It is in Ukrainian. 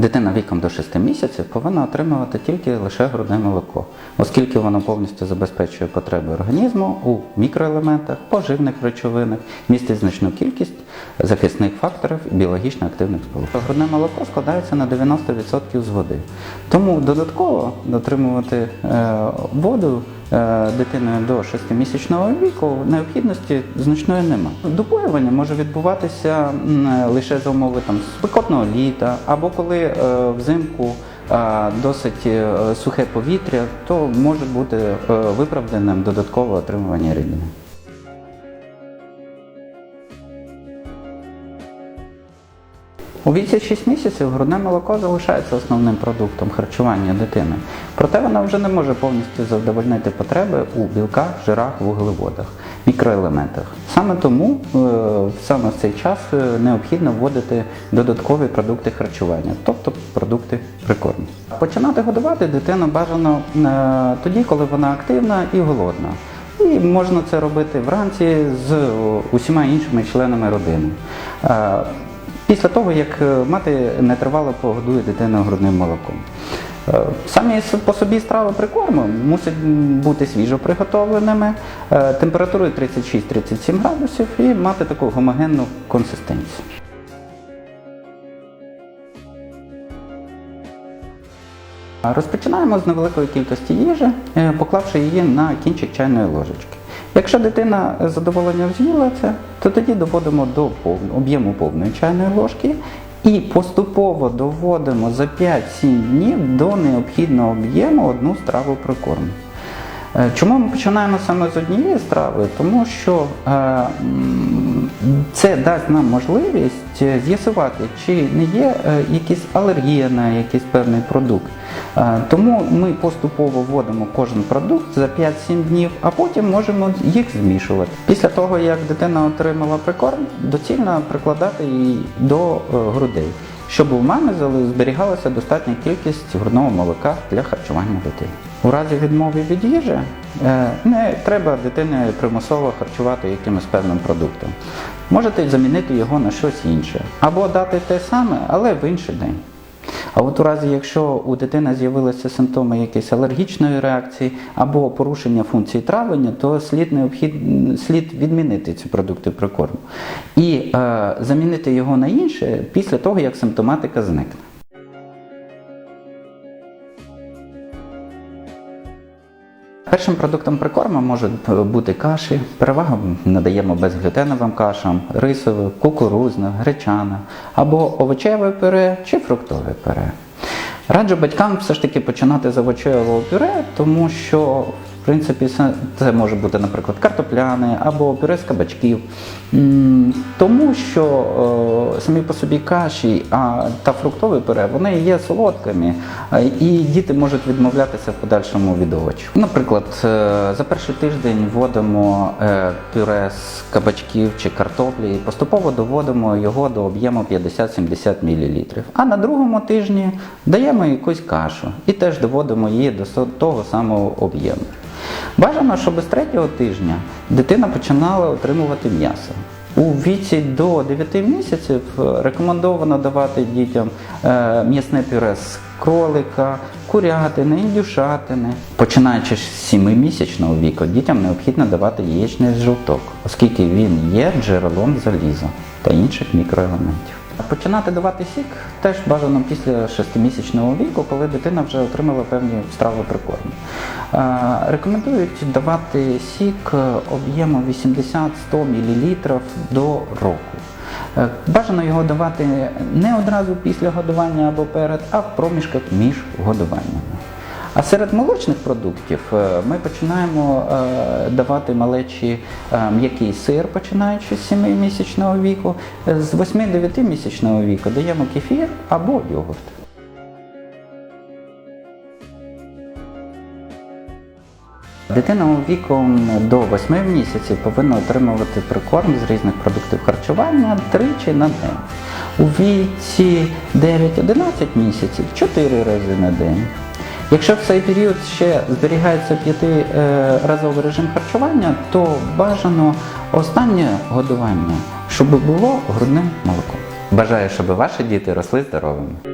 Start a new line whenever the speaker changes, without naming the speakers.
Дитина віком до 6 місяців повинна отримувати тільки лише грудне молоко, оскільки воно повністю забезпечує потреби організму у мікроелементах, поживних речовинах, містить значну кількість захисних факторів біологічно активних сполук. Грудне молоко складається на 90% з води. Тому додатково дотримувати е, воду е, дитиною до 6-місячного віку необхідності значної немає. Допоювання може відбуватися лише за умови там спекотного літа, або коли е, взимку досить сухе повітря, то може бути виправданим додаткове отримування рідини. У віці 6 місяців грудне молоко залишається основним продуктом харчування дитини, проте вона вже не може повністю задовольнити потреби у білках, жирах, вуглеводах, мікроелементах. Саме тому е, саме в цей час е, необхідно вводити додаткові продукти харчування, тобто продукти прикорму. Починати годувати дитину бажано е, тоді, коли вона активна і голодна. І можна це робити вранці з усіма іншими членами родини. Після того, як е, мати нетривало погодує дитину грудним молоком. Е, Самі по собі страви прикорму мусять бути свіжо приготовленими, е, температурою 36-37 градусів і мати таку гомогенну консистенцію. Розпочинаємо з невеликої кількості їжі, поклавши її на кінчик чайної ложечки. Якщо дитина з задоволенням з'їла це, то тоді доводимо до об'єму повної чайної ложки і поступово доводимо за 5-7 днів до необхідного об'єму одну страву прикорму. Е, Чому ми починаємо саме з однієї страви? Тому що е, це дасть нам можливість е, з'ясувати, чи не є е, якісь алергія на якийсь певний продукт. Е, Тому ми поступово вводимо кожен продукт за 5-7 днів, а потім можемо їх змішувати. Після того, як дитина отримала прикорм, доцільно прикладати її до грудей, щоб у мами зберігалася достатня кількість грудного молока для харчування дитини. У разі відмови від їжі е, не треба дитини примусово харчувати якимось певним продуктом. Можете замінити його на щось інше, або дати те саме, але в інший день. А от у разі, якщо у дитини з'явилися симптоми якоїсь алергічної реакції або порушення функції травлення, то слід необхід... слід відмінити ці продукти прикорму і е, замінити його на інше після того, як симптоматика зникне. Першим продуктом прикорму можуть бути каші. Перевагу надаємо безглютеновим кашам, рисове, кукурузне, гречане або овочеве пюре чи фруктове пюре. Раджу батькам все ж таки починати з овочевого пюре, тому що принципі це- може бути, наприклад, картопляне або пюре з кабачків. Тому що е, самі по собі каші та фруктове пюре вони є солодкими, і діти можуть відмовлятися в подальшому від овочів. Наприклад, е, за перший тиждень вводимо е, пюре з кабачків чи картоплі і поступово доводимо його до об'єму 50-70 мл. А на другому тижні даємо якусь кашу і теж доводимо її до того самого об'єму. Бажано, щоб з третього тижня дитина починала отримувати м'ясо. У віці до 9 місяців рекомендовано давати дітям е, м'ясне пюре з кролика, курятини, індюшатини. Починаючи з 7-місячного віку, дітям необхідно давати яєчний жовток, оскільки він є джерелом заліза та інших мікроелементів. Починати давати сік теж бажано після 6-місячного віку, коли дитина вже отримала певні страви прикорму. Е, Рекомендують давати сік об'ємом 80-100 мл до року. Е, Бажано його давати не одразу після годування або перед, а в проміжках між годуваннями. А серед молочних продуктів е, ми починаємо е, давати малечі е, м'який сир, починаючи з 7-місячного віку. З 8-9 місячного віку даємо кефір або йогурт. Дитина віком до 8 місяців повинна отримувати прикорм з різних продуктів харчування тричі на день. У віці 9-11 місяців 4 рази на день. Якщо в цей період ще зберігається п'ятиразовий режим харчування, то бажано останнє годування, щоб було грудним молоком. Бажаю, щоб ваші діти росли здоровими.